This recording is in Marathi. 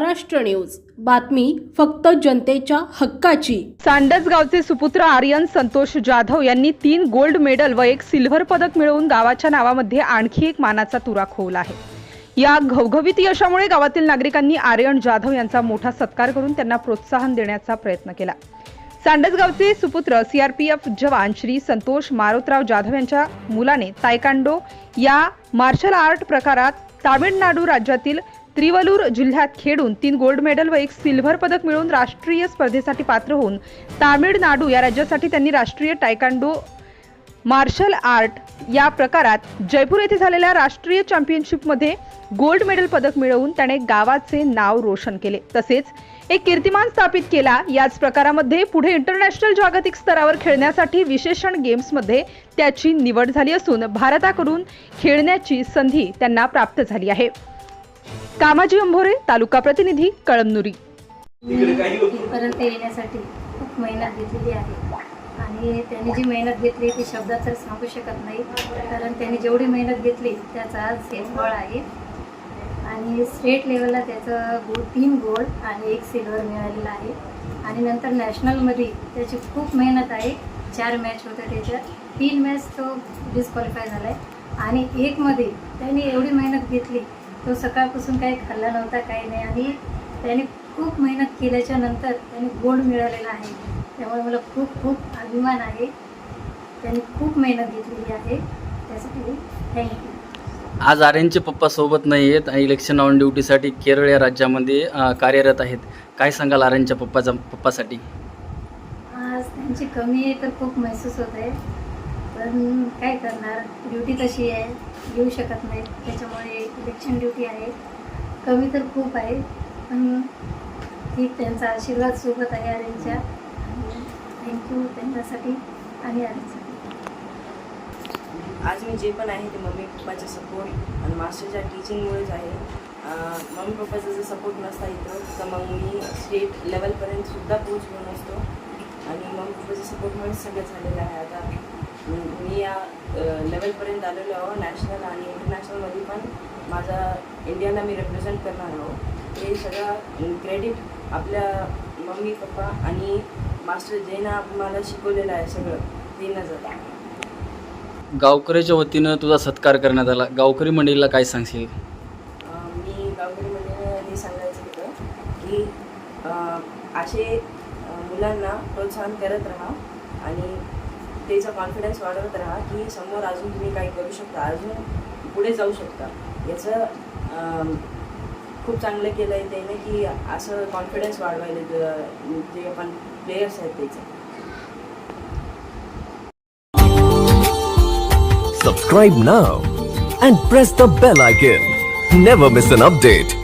महाराष्ट्र न्यूज. बातमी फक्त जनतेच्या हक्काची. सांडसगावचे सुपुत्र आर्यन संतोष जाधव यांनी तीन गोल्ड मेडल व एक सिल्व्हर पदक मिळवून गावाच्या नावामध्ये आणखी एक मानाचा तुरा खोवला आहे. या घवघवीत यशामुळे गावातील नागरिकांनी आर्यन जाधव यांचा मोठा सत्कार करून त्यांना प्रोत्साहन देण्याचा प्रयत्न केला. सांडसगावचे सुपुत्र सीआरपीएफ जवान श्री संतोष मारुतराव जाधव यांच्या मुलाने तायकांडो या मार्शल आर्ट प्रकारात तामिळनाडू राज्यातील त्रिवलूर जिल्ह्यात खेळून तीन गोल्ड मेडल व एक सिल्व्हर पदक मिळवून राष्ट्रीय स्पर्धेसाठी पात्र होऊन तामिळनाडू या राज्यासाठी त्यांनी राष्ट्रीय टायकांडो मार्शल आर्ट या प्रकारात जयपूर येथे झालेल्या राष्ट्रीय चॅम्पियनशिपमध्ये गोल्ड मेडल पदक मिळवून त्याने गावाचे नाव रोशन केले. तसेच एक कीर्तिमान स्थापित केला. याच प्रकारामध्ये पुढे इंटरनॅशनल जागतिक स्तरावर खेळण्यासाठी विशेषण गेम्समध्ये त्याची निवड झाली असून भारताकडून खेळण्याची संधी त्यांना प्राप्त झाली आहे. कामाजी अंभोरे तालुका प्रतिनिधी कळमनुरी. इथपर्यंत येण्यासाठी खूप मेहनत घेतलेली आहे. आणि त्यांनी जी मेहनत घेतली ती शब्दात तर सांगू शकत नाही. कारण त्यांनी जेवढी मेहनत घेतली त्याचा आज हे फळ आहे. आणि स्टेट लेवलला त्याचं गो तीन गोल्ड आणि एक सिल्वर मिळालेला आहे. आणि नंतर नॅशनलमध्ये त्याची खूप मेहनत आहे. चार मॅच होत्या त्याच्यात. तीन मॅच तो डिस्क्वालिफाय झाला आहे आणि एकमध्ये त्यांनी एवढी मेहनत घेतली तो सकाळपासून काही खाल्ला नव्हता काही नाही. आणि त्याने खूप मेहनत केल्याच्यानंतर त्याने गोल्ड मिळालेला आहे. त्यामुळे मला खूप खूप अभिमान आहे. त्यांनी खूप मेहनत घेतलेली आहे. त्यासाठी थँक्यू आज आर्यनचे पप्पा सोबत नाही आहेत इलेक्शन ऑन ड्युटीसाठी केरळ या राज्यामध्ये कार्यरत आहेत. काय सांगाल आर्यनच्या पप्पाचा पप्पासाठी? आज त्यांची कमी आहे तर खूप महसूस होत आहे. पण काय करणार? ड्युटी तशी आहे? येऊ शकत नाही त्याच्यामुळे इलेक्शन ड्युटी आहे. कमी तर खूप आहे पण ठीक त्यांचा आशीर्वाद सोबत आहे आर्यनच्या थँक्यू त्यांच्यासाठी आणि आर्यनसाठी आज मी जे पण आहे ते मम्मी पप्पाचा सपोर्ट आणि मास्टरच्या टीचिंगमुळेच आहे. मम्मी पप्पाचा जर सपोर्ट नसता इथं तर मग मी स्टेट लेवलपर्यंतसुद्धा पोचलो नसतो. आणि मम्मी पप्पाच्या सपोर्टमुळेच सगळं झालेलं आहे आता. मी- या लेवलपर्यंत आलेलो आहो नॅशनल आणि इंटरनॅशनलमध्ये पण माझा इंडियाला मी रिप्रेझेंट करणार आहो. हे सगळं क्रेडिट आपल्या मम्मी पप्पा आणि मास्टर जेना मला शिकवलेलं आहे सगळं. देणं जातं गावकऱ्याच्या वतीनं तुझा सत्कार करण्यात आला. गावकरी मंडळीला काय सांगशील? मी गावकरी मंडळीने हे सांगायचं होतं की असे मुलांना प्रोत्साहन करत राहा आणि त्याचा कॉन्फिडन्स वाढवत राहा की समोर अजून तुम्ही काही करू शकता अजून पुढे जाऊ शकता याचं खूप चांगलं केलं आहे त्याने की असं कॉन्फिडन्स वाढवायला जे- जे आपण प्लेयर्स आहेत त्याचं Subscribe now and press the bell icon. Never miss an update.